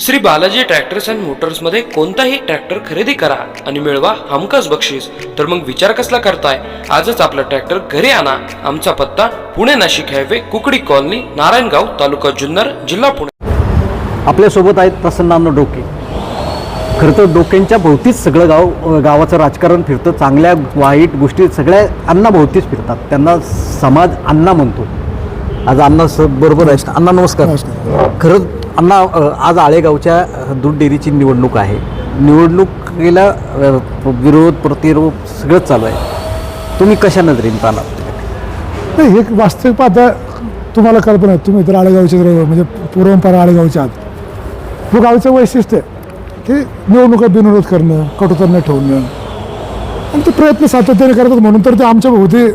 Shri Balaji tractors and मोटर्समध्ये कोणताही tractor खरेदी करा आणि मिळवा हमखास बक्षीस. तर मग विचार कसला करताय? आजच आपला ट्रॅक्टर घरी आणा. आमचा पत्ता पुणे नाशिक हायवे कुकडी कॉलनी नारायणगाव तालुका जुन्नर जिल्हा पुणे. आपल्यासोबत आहेत प्रसन्नान्न डोके. खरं तर डोक्यांच्या भोवतीच सगळं गाव गावाचं राजकारण फिरतं. चांगल्या वाईट गोष्टी सगळ्या अण्णाभोवतीच फिरतात. त्यांना समाज अण्णा म्हणतो. आज अण्णा बरोबर आहेत. अण्णा नमस्कार. खरं अण्णा आज आळेगावच्या दूध डेअरीची निवडणूक आहे. निवडणुकीला विरोध प्रतिरोध सगळंच चालू आहे. तुम्ही कशा नजरेने पाहला नाही हे वास्तविक पाहता तुम्हाला कल्पना आहे. तुम्ही तर आळेगावचे म्हणजे पूर्वंपरा आळेगावच्या आत हे गावचं वैशिष्ट्य की निवडणुका बिनविरोध करणं कटुता न ठेवणं आणि ते प्रयत्न सातत्याने करतात म्हणून तर ते आमच्या भोवती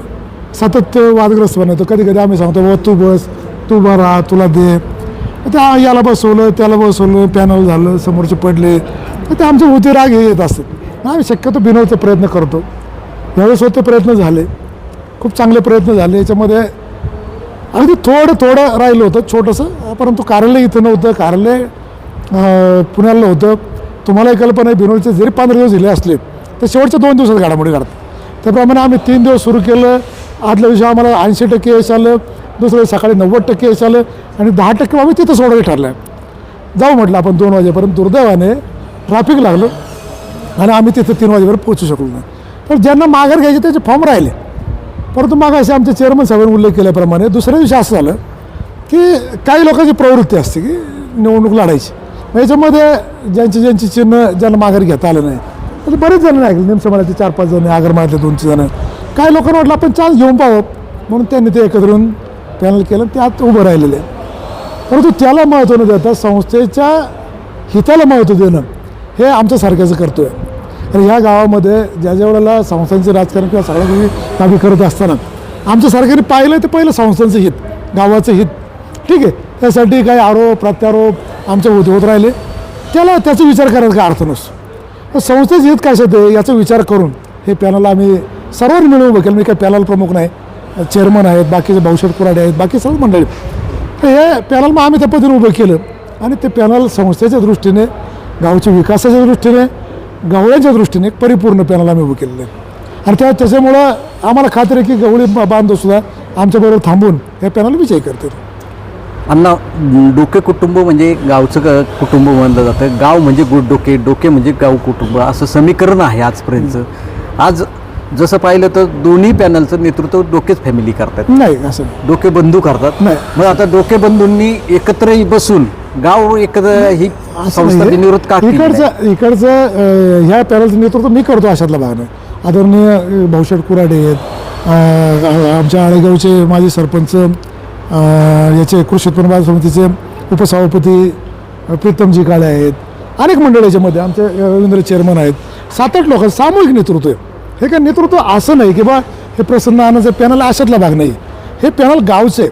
सातत्य वादग्रस्त बनवतो. कधी कधी आम्ही सांगतो बाबा तू बस तू बरा तुला दे. ते याला बसवलं त्याला बसवलं पॅनल झालं समोरचे पडले. तर ते आमचे होते राग हे येत असतात. आम्ही शक्यतो बिनवचा प्रयत्न करतो. यावेळेस होते प्रयत्न झाले. खूप चांगले प्रयत्न झाले. याच्यामध्ये अगदी थोडं थोडं राहिलं होतं छोटंसं. परंतु कार्यालय इथं नव्हतं. कार्यालय पुण्याला होतं. तुम्हालाही कल्पना आहे बिनोडचे जरी पंधरा दिवस दिले असले तर शेवटच्या दोन दिवसात घडामोडी काढतात त्याप्रमाणे आम्ही तीन दिवस सुरू केलं. आदल्या दिवशी आम्हाला ऐंशी टक्के यश आलं. दुसऱ्या सकाळी नव्वद टक्के यश आलं आणि दहा टक्के आम्ही तिथं सोडायला ठरलं जाऊ म्हटलं आपण दोन वाजेपर्यंत दुर्दैवाने ट्रॅफिक लागलं आणि आम्ही तिथं तीन वाजेपर्यंत पोहोचू शकलो नाही. पण ज्यांना माघार घ्यायचे त्याचे फॉर्म राहिले. परंतु मग असे आमच्या चेअरमन साहेबांनी उल्लेख केल्याप्रमाणे दुसऱ्या दिवशी असं झालं की काही लोकांची प्रवृत्ती असते की निवडणूक लढायची. मग याच्यामध्ये ज्यांची ज्यांची चिन्ह ज्यांना माघार घेता आलं नाही. तर बरेच जण ऐकले. निमसमाजाचे चार पाच जण आगरमाळातले दोनशे जण. काही लोकांना वाटलं आपण चान्स घेऊन पाहू म्हणून त्यांनी ते एकत्र येऊन पॅनल केलं त्यात उभं राहिलेलं आहे परंतु त्याला महत्त्व न देता संस्थेच्या हिताला महत्त्व देणं हे आमच्यासारख्याचं करतो आहे. तर ह्या गावामध्ये ज्या ज्या वेळेला संस्थांचे राजकारण किंवा सगळ्या काही कामी करत असताना आमच्या सरकारने पाहिलं ते पहिलं संस्थांचं हित गावाचं हित. ठीक आहे त्यासाठी काही आरोप प्रत्यारोप आमच्या होत होत राहिले. त्याला त्याचा विचार करायचा काय अर्थ नसतो. संस्थेचं हित कशात आहे याचा विचार करून हे पॅनल आम्ही सर्वांनी मिळून बघेल मी काही पॅनल प्रमुख नाही. चेअरमन आहेत बाकीचे भाऊशेठ कुराडे आहेत बाकी सर्व मंडळी. तर हे पॅनल मग आम्ही त्या पद्धतीने उभं केलं. आणि ते पॅनल संस्थेच्या दृष्टीने गावच्या विकासाच्या दृष्टीने गवळ्यांच्या दृष्टीने एक परिपूर्ण पॅनल आम्ही उभं केलेलं आहे. आणि त्या त्याच्यामुळं आम्हाला खात्री आहे की गवळी बा- बांधवसुद्धा आमच्याबरोबर थांबून हे पॅनल विजय करतील. अण्णा डोके कुटुंब म्हणजे गावचं क- कुटुंब मानलं जातं. गाव म्हणजे गुड डोके डोके म्हणजे गाव कुटुंब. असं समीकरण आहे आजपर्यंतचं. आज जसं पाहिलं तर दोन्ही पॅनलचं नेतृत्व डोकेच फॅमिली करतात नाही असं. डोके बंधू करतात नाही. मग आता डोके बंधूंनी एकत्र बसून गाव एकत्र ही संस्था नाहीये. बिनविरोध का केली नाही? इकडचं इकडचं अं, ह्या पॅनलचं नेतृत्व मी करतो अशातला भाग नाही आदरणीय अं, भाऊशेठ कुराडे आहेत अं, आमच्या आळेगावचे माजी सरपंच अं, याचे कृषी उत्पन्न बाजार समितीचे उपसभापती अं, प्रीतमजी काळे आहेत अनेक मंडळ याच्यामध्ये आमचे अं, रवींद्र चेअरमन आहेत सात आठ लोक सामूहिक नेतृत्व आहे हे काय नेतृत्व असं नाही की बा हे प्रसन्न आनंद पॅनल अशातला भाग नाही. हे पॅनल गावचे. आहे.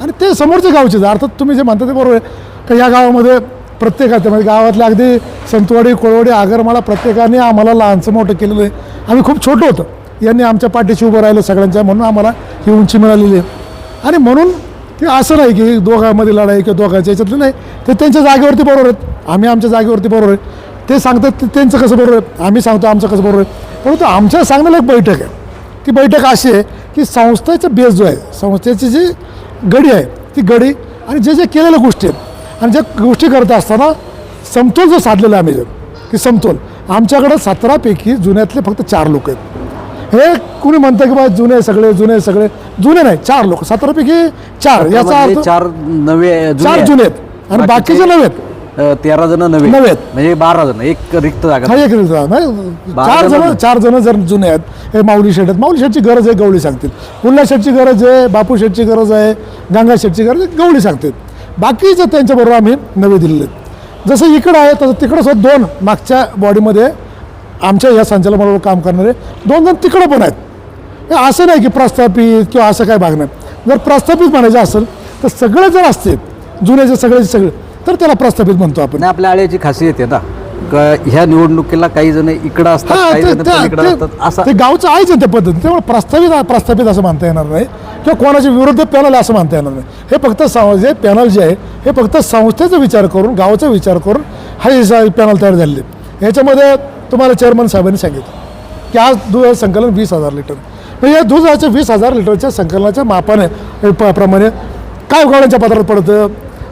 आणि ते समोरचे गावचे अर्थात तुम्ही जे म्हणता ते बरोबर आहे. का या गावामध्ये प्रत्येकाच्या म्हणजे गावातल्या अगदी संतवाडी कोळवाडी आगरमाळा प्रत्येकाने आम्हाला लहानचं मोठं केलेलं आहे. आम्ही खूप छोटं होतं. यांनी आमच्या पाठीशी उभं राहिलं सगळ्यांच्या म्हणून आम्हाला ही उंची मिळालेली आहे. आणि म्हणून ते असं नाही की दोघांमध्ये लढाई किंवा दोघांच्या याच्यातलं नाही. ते त्यांच्या जागेवरती बरोबर आहेत. आम्ही आमच्या जागेवरती बरोबर आहे. ते सांगतात ते त्यांचं कसं बरोबर आहे? आम्ही सांगतो आमचं कसं बरोबर आहे? परंतु आमच्या सांगण्याला एक बैठक आहे. ती बैठक अशी आहे की संस्थेचा बेस जो आहे संस्थेची जी गडी आहे ती गडी आणि जे जे केलेल्या गोष्टी आहेत आणि ज्या गोष्टी करत असताना समतोल जो साधलेला आहे आम्ही जो की समतोल. आमच्याकडं सतरापैकी जुन्यातले फक्त चार लोक आहेत. हे कुणी म्हणतं की बा जुने सगळे जुने सगळे? जुने नाही चार लोक. सतरापैकी चार याचा अर्थ चार नवे चार जुने आहेत. आणि बाकीचे नवे आहेत. तेरा जण नवे नवे आहेत. म्हणजे बारा जण एक रिक्त जागा. हा एक रिक्षा नाही बारा चार जण चार जण जर जुने आहेत हे माऊली शेठ आहेत. माऊली शेठची गरज आहे गवळी सांगतील. उल्हा शेठची गरज आहे बापू शेठची गरज आहे गंगा शेठची गरज आहे गवळी सांगतील. बाकीचं त्यांच्याबरोबर आम्ही नवे दिलेले आहेत. जसं इकडं आहे तसं तिकडं सुद्धा दोन मागच्या बॉडीमध्ये आमच्या या संचालनाबरोबर काम करणारे दोन जण तिकडं पण आहेत. हे असं नाही की प्रस्थापित किंवा असं काय भाग नाही. जर प्रस्थापित म्हणायचं असेल तर सगळे जर असतील जुन्याचे सगळेचे सगळे तर त्याला प्रस्थापित म्हणतो आपण. नाही आपल्या आळ्याची खासियत आहे ना. क- ह्या निवडणुकीला काही जण इकडं असतात हा, काही ते- जण ते- पलीकडे ते- असतात असं ते गावचं आहेच ना त्या पद्धतीने. त्यामुळे प्रस्तावित प्रस्तावित असं म्हणता येणार नाही. किंवा कोणाच्या विरुद्ध पॅनल असं म्हणता येणार नाही. हे फक्त सं जे पॅनल जे आहे हे फक्त संस्थेचा विचार करून गावाचा विचार करून हा पॅनल तयार झालेले. याच्यामध्ये तुम्हाला चेअरमन साहेबांनी सांगितलं की आज दुधाचं संकलन वीस हजार लिटर. म्हणजे या दुधाच्या वीस हजार लिटरच्या संकलनाच्या मापाने प प्रमाणे काय गावड्यांच्या पत्रात पडतं?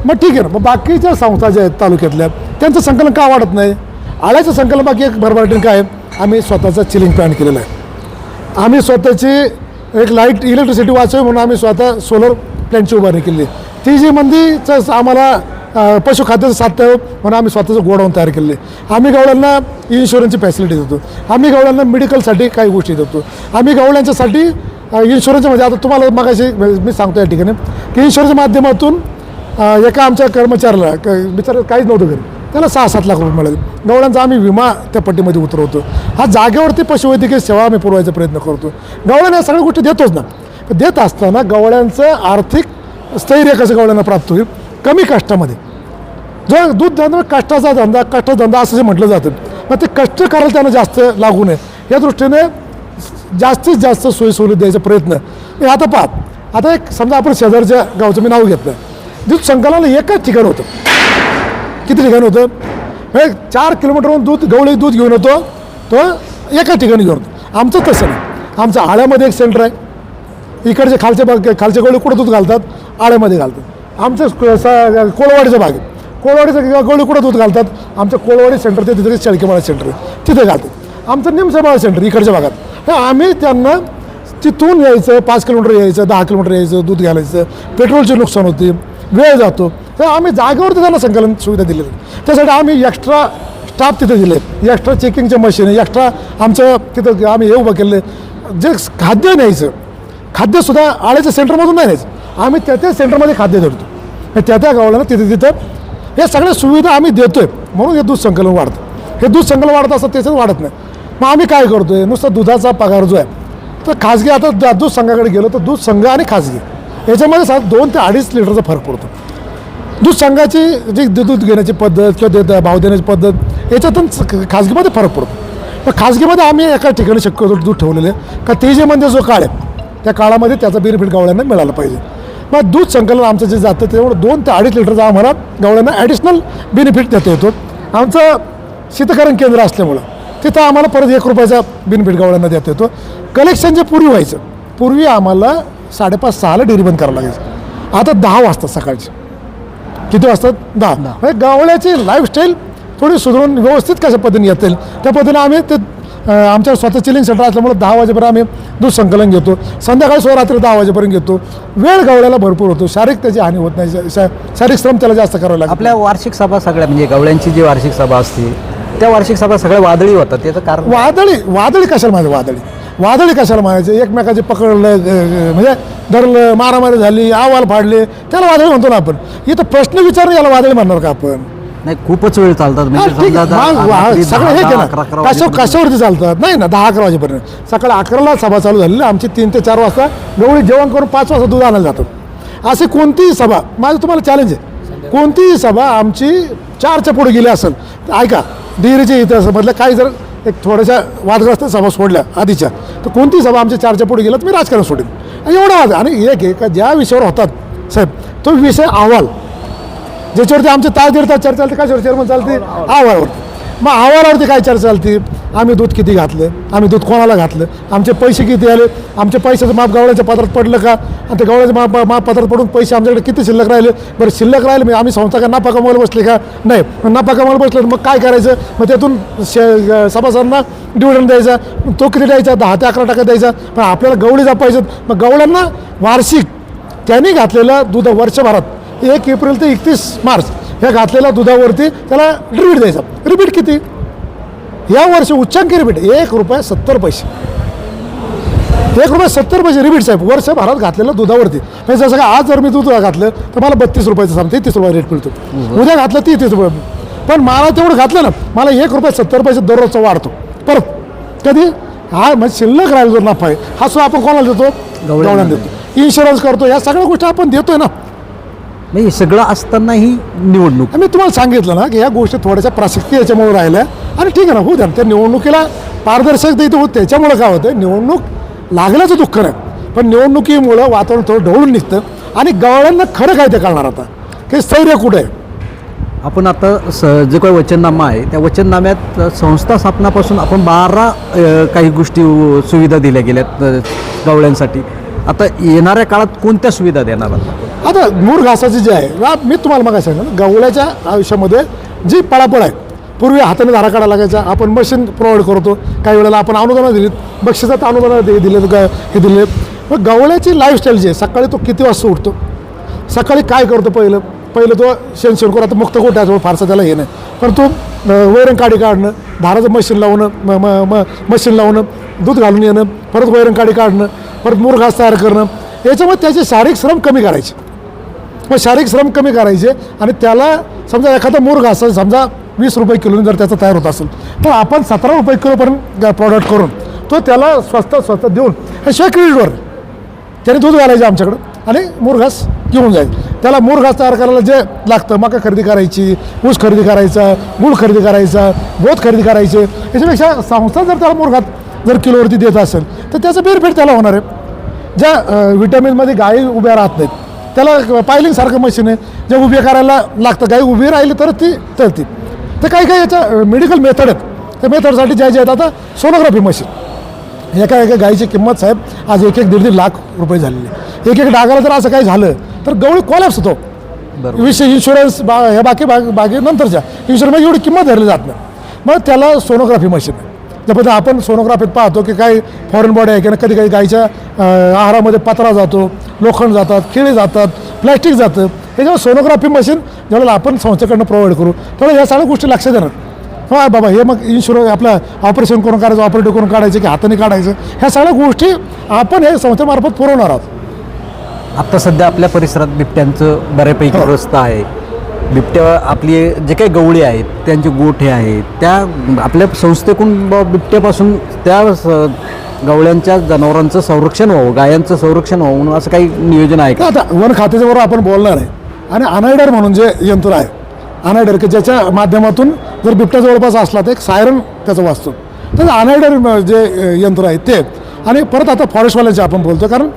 मग ठीक आहे ना. मग बाकीच्या संस्था ज्या आहेत तालुक्यातल्या त्यांचं संकलन का वाढत नाही? आळ्याचं संकलन बाकी एक भरभराटीन काय आहे? आम्ही स्वतःचा चिलिंग प्लॅन केलेला आहे. आम्ही स्वतःची एक लाइट इलेक्ट्रिसिटी वाचवी म्हणून आम्ही स्वतः सोलर प्लॅनची उभारणी केली. ती जी मंदीचं आम्हाला पशुखाद्याचं साध्य म्हणून आम्ही स्वतःचं गोडाऊन तयार केले आम्ही गवळ्यांना इन्शुरन्सची फॅसिलिटी देतो. आम्ही गवळ्यांना मेडिकलसाठी काही गोष्टी देतो. आम्ही गवळ्यांच्यासाठी इन्शुरन्स म्हणजे आता तुम्हाला मगाशी मी सांगतो या ठिकाणी की इन्शुरन्सच्या माध्यमातून एका आमच्या कर्मचाऱ्याला क- बिचारा काहीच नव्हतं घरी. त्याला सहा सात लाख रुपये मिळाले. गवळ्यांचा आम्ही विमा त्या पट्टीमध्ये उतरवतो. हा जागेवरती पशुवैद्यकीय सेवा आम्ही पुरवायचा प्रयत्न करतो. गवळ्यांना या सगळ्या गोष्टी देतोच ना. देत असताना गवळ्यांचं आर्थिक स्थैर्य कसं गवळ्यांना प्राप्त होईल? कमी कष्टामध्ये. जो दूध धंदा कष्टाचा धंदा कष्ट धंदा असं जे म्हटलं जातं मग ते कष्ट करायला त्यांना जास्त लागू नये. या दृष्टीने जास्तीत जास्त सोयीसवलत द्यायचा प्रयत्न. आता पाहत आता एक समजा आपण शेजारच्या गावचं मी नाव घेतलं. दूध संकलनाला एकच ठिकाण होतं. किती ठिकाण होतं? म्हणजे चार किलोमीटरवरून दूध गवळी दूध घेऊन येतो तो एका ठिकाणी घेऊन येतो. आमचं तसं नाही. आमचं आळ्यामध्ये एक सेंटर आहे. इकडचे खालचे भाग खालचे गवळी कुठं दूध घालतात? आळ्यामध्ये घालतात. आमचं स- कोळवाडीचं कोळवाडीचा भाग आहे. कोळवाडीचं गवळी कुठं दूध घालतात? आमचं कोळवाडी सेंटर ते तिथे शेळकेमाळा सेंटर आहे. तिथे घालतात. आमचं निमसेमाळा सेंटर इकडच्या भागात. तर आम्ही त्यांना तिथून यायचं पाच किलोमीटर यायचं दहा किलोमीटर यायचं दूध घालायचं. पेट्रोलचे नुकसान होते. वेळ जातो. तर आम्ही जागेवरती त्यांना संकलन सुविधा दिलेली. त्यासाठी आम्ही एक्स्ट्रा स्टाफ तिथे दिले. एक्स्ट्रा चेकिंगचे मशीन एक्स्ट्रा आमचं तिथं आम्ही हे उभं केले. जे खाद्य न्यायचं खाद्यसुद्धा आळ्याच्या सेंटरमधून नाही न्यायचं. आम्ही त्या त्या सेंटरमध्ये खाद्य धरतो. त्या त्या गावाला तिथे तिथं हे सगळ्या सुविधा आम्ही देतोय. म्हणून हे दूध संकलन वाढतं. हे दूध संकलन वाढत असतं त्याच्यात वाढत नाही. मग आम्ही काय करतोय? नुसतं दुधाचा पगार जो आहे तर खाजगी आता दूध संघाकडे गेलो तर दूध संघ आणि खाजगी. याच्यामध्ये सात दोन ते अडीच लिटरचा फरक पडतो. दूध सांगायची जी दूध घेण्याची पद्धत किंवा दे भाव देण्याची पद्धत याच्यातून खाजगीमध्ये फरक पडतो. पण खाजगीमध्ये आम्ही एका ठिकाणी शक्यतो दूध ठेवलेले का ते जे म्हणजे जो काळ आहे त्या काळामध्ये त्याचा बेनिफिट गावळ्यांना मिळाला पाहिजे. मग दूध संकलन आमचं जे जातं त्यामुळे दोन ते अडीच लिटरचा आम्हाला गावळ्यांना ॲडिशनल बेनिफिट देता येतो. आमचं शीतकरण केंद्र असल्यामुळं तिथं आम्हाला परत एक रुपयाचा बेनिफिट गावळ्यांना देता येतो. कलेक्शन जे पूर्वी व्हायचं पूर्वी आम्हाला साडेपाच सहाला डेअरी बंद करावं लागायचं आता दहा वाजता सकाळची. किती वाजतात दहा. म्हणजे गावळ्याची लाईफस्टाईल थोडी सुधारून व्यवस्थित कशा पद्धतीने येता येईल? त्या पद्धतीने आम्ही ते आमच्या स्वतः चिलिंग सेंटर असल्यामुळे दहा वाजेपर्यंत आम्ही दूध संकलन घेतो. संध्याकाळी सोळा रात्री दहा वाजेपर्यंत घेतो. वेळ गावळ्याला भरपूर होतो. शारीरिक त्याची हानी होत नाही. शारीरिक श्रम त्याला जास्त करावं लागतं आपल्या वार्षिक सभा सगळ्या म्हणजे गवळ्यांची जी वार्षिक सभा असते त्या वार्षिक सभा सगळ्या वादळी होतात. त्याचं कारण वादळी वादळी कशाला म्हणायचे वादळी? वादळी कशाला म्हणायचे एकमेकाचे पकडलं म्हणजे धरलं मारामारी झाली आवाल फाडले त्याला वादळी म्हणतो ना आपण. इथं प्रश्न विचारून याला वादळी म्हणणार का आपण? नाही खूपच वेळ चालतात. म्हणजे सगळं हे केलं. अकरा- अकरा कशा वाजेपर्यंत. कशावरती चालतात? नाही ना दहा अकरा वाजेपर्यंत. सकाळी अकराला सभा चालू झालेली. आमची तीन ते चार वाजता गवळी जेवण करून पाच वाजता दूध आणायला जातात. अशी कोणतीही सभा माझं तुम्हाला चॅलेंज आहे. कोणतीही सभा आमची चारच्या पुढे गेली असेल. ऐका डिग्रीच्या इतिहासामधल्या काही जर एक थोड्याशा वादग्रस्त सभा सोडल्या आधीच्या. तर कोणतीही सभा आमच्या चारच्या पुढे तर मी राजकारण सोडेन. आणि एवढा वाद. आणि एक आहे का ज्या विषयावर होतात साहेब तो विषय अहवाल. ज्याच्यावरती आमचे तास दीड तास चर्चा चालते कशावर चेअरमन चालते? अहवालावरती. मग अहवालावरती काय चर्चा चालते? आम्ही दूध किती घातलं? आम्ही दूध कोणाला घातलं? आमचे पैसे किती आले? आमचे पैशाचं माप गवळ्याच्या पत्रात पडलं का? आणि ते गवळ्याच्या माप माप पात्रात पडून पैसे आमच्याकडे किती शिल्लक राहिले? बरं शिल्लक राहिले म्हणजे आम्ही संस्था का नफा कमवायला बसले का? नाही. मग नफा कमवायला बसले तर मग काय करायचं? मग त्यातून शे सभासदांना डिव्हिडंड द्यायचा तो किती द्यायचा? दहा ते अकरा टक्का द्यायचा. पण आपल्याला गवळी जपायचं मग गवळ्यांना वार्षिक त्यांनी घातलेलं दूध वर्षभरात एक एप्रिल ते एकतीस मार्च ह्या घातलेल्या दुधावरती त्याला रिपीट द्यायचा. रिपीट किती? या वर्षी उच्चांकी रिबीट एक रुपये सत्तर पैसे. एक रुपये सत्तर पैसे रिबीट साहेब वर्षभरात घातलेलं दुधावरती. म्हणजे जसं का आज जर मी दूध घातलं तर मला बत्तीस रुपयाचं सांगते तीस रुपये रेट मिळतो. उद्या घातलं ती तीस रुपये. पण मला तेवढं घातलं ना मला एक रुपये सत्तर पैसे दररोजचा वाढतो. परत कधी? हा म्हणजे शिल्लक राहील जो नफा आहे हा सुद्धा आपण कोणाला देतो? गवळ्यांना देतो. इन्शुरन्स करतो या सगळ्या गोष्टी आपण देतोय ना. नाही सगळं असताना ही निवडणूक. मी तुम्हाला सांगितलं ना की या गोष्टी थोड्याशा प्रासक्ती याच्यामुळे राहिल्या. आणि ठीक आहे ना होऊ द्या त्या निवडणुकीला पारदर्शकता इथं होत. त्याच्यामुळे काय होतं निवडणूक लागल्याचं दुःख नाही. पण निवडणुकीमुळं वातावरण थोडं ढवळून निघतं आणि गवळ्यांना खरं काय ते कळणार आता. की स्थैर्य कुठं आहे? आपण आता स जे काही वचननामा आहे त्या वचननाम्यात संस्था स्थापनापासून आपण बारा काही गोष्टी सुविधा दिल्या गेल्यात गवळ्यांसाठी. आता येणाऱ्या काळात कोणत्या सुविधा देणार? आता? मूळ घासाची जी आहे मी तुम्हाला मग सांगितलं गवळ्याच्या आयुष्यामध्ये जी पळापळ आहे पूर्वी हाताने धारा काढा लागायचा. आपण मशीन प्रोव्हाइड करतो. काही वेळेला आपण अनुदानं दिलीत. बक्षिसात अनुदानं दे दिले हे दिले मग गवळ्याची लाईफस्टाईल जी आहे सकाळी तो किती वाजता उठतो? सकाळी काय करतो पहिलं? पहिलं तो शेण शेण करू आता मुक्त गोट्याचं फारसा त्याला हे नाही. पण तो वैरण काडी काढणं धाराचं मशीन लावणं म म म मशीन लावणं दूध घालून येणं परत वैरण काडी काढणं परत मुरघास तयार करणं याच्यामुळे त्याचे शारीरिक श्रम कमी करायचे. मग शारीरिक श्रम कमी करायचे आणि त्याला समजा एखादा मूर घास समजा वीस रुपये किलोने जर त्याचं तयार होत असेल तर आपण सतरा रुपये किलोपर्यंत प्रॉडक्ट करून तो त्याला स्वस्त स्वस्त देऊन हे शिवाय क्रेडिटवर त्याने दूध घालायचं आमच्याकडं आणि मुरघास घेऊन जाईल. त्याला मुरघास तयार करायला जे लागतं मका खरेदी करायची ऊस खरेदी करायचा गूळ खरेदी करायचा बोध खरेदी करायचे याच्यापेक्षा संस्था जर त्याला मुरघात जर किलोवरती देत असेल तर त्याचं बेनिफिट त्याला होणार आहे. ज्या विटॅमिनमध्ये गायी उभ्या राहत नाहीत त्याला पायलिंगसारखं मशीन आहे जे उभे करायला लागतं गाई उभी राहिली तर ती तळती तर काही काही याच्या मेडिकल मेथड आहेत. त्या मेथडसाठी ज्या ज्या आहेत आता सोनोग्राफी मशीन एका एका गाईची किंमत साहेब आज एक एक दीड दीड लाख रुपये झालेली आहे. एक एक डागाला जर असं काही झालं तर गवळी कॉलॅप्स होतो. विषय इन्शुरन्स बा ह्या बाकी बाग बाकी नंतरच्या इन्शुरन्समध्ये एवढी किंमत धरली जात नाही. मग त्याला सोनोग्राफी मशीन आहे. आपण सोनोग्राफीत पाहतो की काही फॉरेन बॉडी आहे की कधी काही गाईच्या अं, आहारामध्ये पत्रा जातो लोखंड जातात खिळे जातात प्लॅस्टिक जातं. याच्यावर सोनोग्राफी मशीन ज्यावेळेला आपण संस्थेकडनं प्रोव्हाइड करू त्यावेळेला ह्या सगळ्या गोष्टी लक्षात येणार. हा बाबा हे मग इन्शुरन्स आपलं ऑपरेशन करून काढायचं ऑपरेटिव्ह करून काढायचं की हाताने काढायचं ह्या सगळ्या गोष्टी आपण हे संस्थेमार्फत पुरवणार आहोत. आता सध्या आपल्या परिसरात बिबट्यांचं बऱ्यापैकी ग्रस्त आहे. बिबट्या आपली जे काही गवळी आहेत त्यांचे गोठे आहेत त्या आपल्या संस्थेकडून बिबट्यापासून त्या स- गवळ्यांच्या जनावरांचं संरक्षण व्हावं गायांचं संरक्षण व्हावं म्हणून असं काही नियोजन आहे का? आता वन खात्याच्या बरोबर आपण बोलणार आहे. आणि अनायडर म्हणून जे यंत्र आहे अनायडर की ज्याच्या माध्यमातून जर बिबट्या जवळपास असला तर एक सायरन त्याचं वाचतो. तर अनायडर जे यंत्र आहे ते. आणि परत आता फॉरेस्टवाल्यांचे आपण बोलतो कारण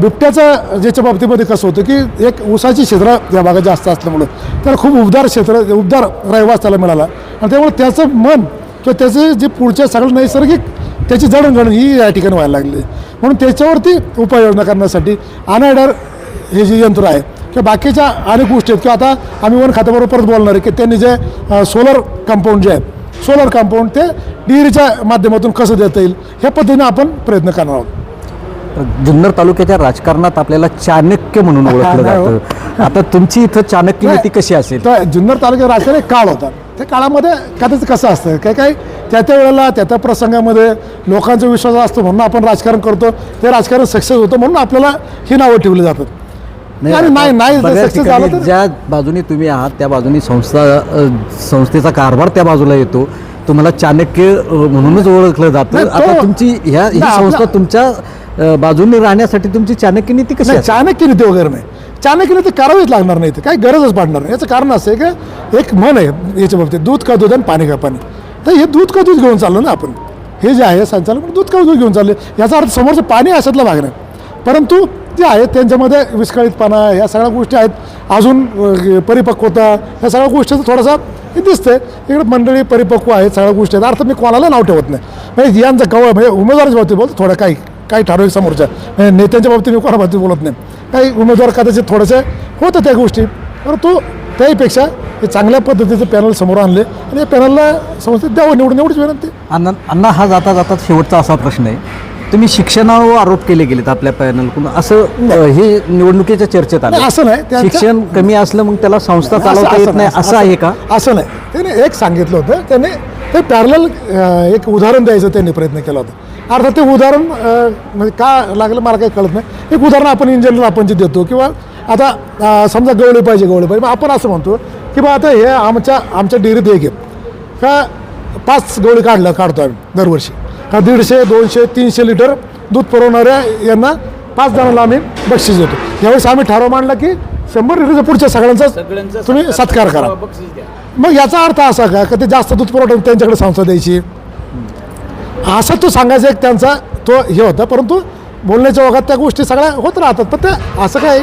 बिबट्याचं ज्याच्या बाबतीमध्ये कसं होतं की एक ऊसाची क्षेत्र या भागात जास्त असल्यामुळं त्याला खूप उबदार क्षेत्र उबदार रहिवास त्याला मिळाला. आणि त्यामुळे त्याचं मन किंवा त्याचे जे पुढच्या सगळं नैसर्गिक त्याची जडणघडण ही या ठिकाणी व्हायला लागली. म्हणून त्याच्यावरती उपाययोजना करण्यासाठी अनायडर हे जे यंत्र आहे किंवा बाकीच्या अनेक गोष्टी आहेत. किंवा आता आम्ही वन खात्याबरोबर परत बोलणार आहे की त्यांनी जे सोलर कंपाऊंड जे आहे सोलर कंपाऊंड ते डिग्रीच्या माध्यमातून कसं देता येईल ह्या पद्धतीने आपण प्रयत्न करणार आहोत. जुन्नर तालुक्याच्या राजकारणात आपल्याला चाणक्य म्हणून ओळखलं हो. जातं. आता तुमची इथं चाणक्य नीती कशी असेल? तर जुन्नर तालुक्यात राजकारण एक काळ होता. त्या काळामध्ये कदाचित कसं असतं काय काय त्या त्या वेळेला त्या त्या प्रसंगामध्ये लोकांचा विश्वास असतो म्हणून आपण राजकारण करतो ते राजकारण सक्सेस होतं म्हणून आपल्याला ही नावं ठेवली जातात. नाही नाही सक्सेस झालं तर ज्या बाजूने तुम्ही आहात त्या बाजूने संस्था संस्थेचा कारभार त्या बाजूला येतो. तुम्हाला चाणक्य म्हणूनच ओळखलं जातं. नाही, आता तुमची ह्या ही नाही, संस्था तुमच्या बाजूने राहण्यासाठी तुमची चाणक्य नीती कशी नाही? चाणक्य नीती वगैरे नाही. चाणक्य नीती करावीच लागणार नाही काही गरजच पडणार नाही. याचं कारण असं आहे की एक मन आहे याच्या बाबतीत. दूध का दूध आणि पाणी का पाणी. तर हे दूध का दूध घेऊन चाललो ना आपण. हे जे आहे संचालक दूध का दूध घेऊन चालले? याचा अर्थ समोरचं पाणी अशातलं भाग नाही परंतु ते आहेत त्यांच्यामध्ये विस्कळीतपणा ह्या सगळ्या गोष्टी आहेत. अजून परिपक्वता ह्या सगळ्या गोष्टीचं थोडासा हे दिसते इकडे मंडळी परिपक्व आहेत सगळ्या गोष्टी आहेत. अर्थ मी कोणाला नाव ठेवत नाही. म्हणजे यांचं कवळ म्हणजे उमेदवाराच्या बाबतीत बोलतो थोडं काही काही ठराविक समोरच्या. म्हणजे नेत्यांच्या बाबतीत मी कोणा बाबतीत बोलत नाही. काही उमेदवार कदाचित थोडेसे होतं त्या गोष्टी परंतु त्याहीपेक्षा हे चांगल्या पद्धतीचं पॅनल समोर आणले आणि या पॅनलला संस्थेत द्यावं निवडून एवढीच विनंती. अण्णा अण्णा हा जाता जाता शेवटचा असा प्रश्न आहे. तुम्ही शिक्षणावर आरोप केले गेलेत आपल्या पॅनलकडून असं अ, हे निवडणुकीच्या चर्चेत नाही, असं आलं नाही. त्यांचं- शिक्षण कमी असलं मग त्याला संस्था चालवता येत नाही. असं आहे का? असं नाही. त्याने एक सांगितलं होतं. त्याने ते पॅरल एक उदाहरण द्यायचं त्यांनी प्रयत्न केला होता. अर्थात ते उदाहरण अं, म्हणजे का लागलं मला काही कळत नाही. एक उदाहरण आपण इन जनरल आपण जे देतो किंवा आता अं, समजा गवळी पाहिजे गवळी पाहिजे. मग आपण असं म्हणतो की बा आता हे आमच्या आमच्या डेअरीत एक आहे का पाच गवळी काढलं काढतो आम्ही दरवर्षी. का दीडशे दोनशे तीनशे लिटर दूध पुरवणाऱ्या यांना पाच जणांना आम्ही बक्षीस देतो. यावेळेस आम्ही ठराव मांडला की शंभर लिटरच्या पुढच्या सगळ्यांचा तुम्ही सत्कार करा. मग याचा अर्थ असा का का ते जास्त दूध पुरवठा त्यांच्याकडे संस्था द्यायची? असा तो सांगायचा एक त्यांचा तो हे होता परंतु बोलण्याच्या ओघात त्या गोष्टी सगळ्या होत राहतात. पण त्या असं काय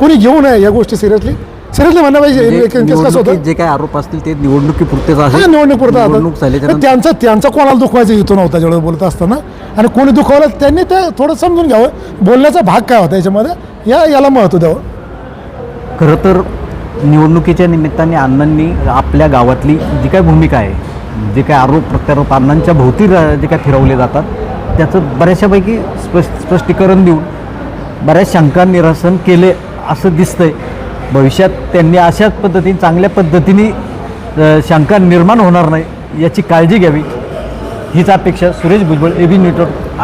कोणी घेऊ नये या गोष्टी सिरियसली? सिरियसली म्हणलं पाहिजे कसं होतं? जे काही आरोप असतील ते निवडणुकीपुरतेच हा, असेल निवडणूक त्यांचा त्यांचा कोणाला दुखवायचा हेतू नव्हता जेवढं बोलत असताना? आणि कोणी दुखवलं त्यांनी ते थोडं समजून घ्यावं. बोलण्याचा भाग काय होता याच्यामध्ये? या याला महत्त्व द्यावं. खरं तर निवडणुकीच्या निमित्ताने अण्णांनी आपल्या गावातली जी काही भूमिका आहे जे काही आरोप प्रत्यारोप अण्णांच्या भोवती जे काही फिरवले जातात त्याचं बऱ्याचशापैकी स्पष्ट स्पष्टीकरण देऊन बऱ्याच शंका निरसन केले असं दिसतंय. भविष्यात त्यांनी अशाच पद्धतीने चांगल्या पद्धतीने शंका निर्माण होणार नाही याची काळजी घ्यावी. हीच अपेक्षा Suresh Bhujbal AB B network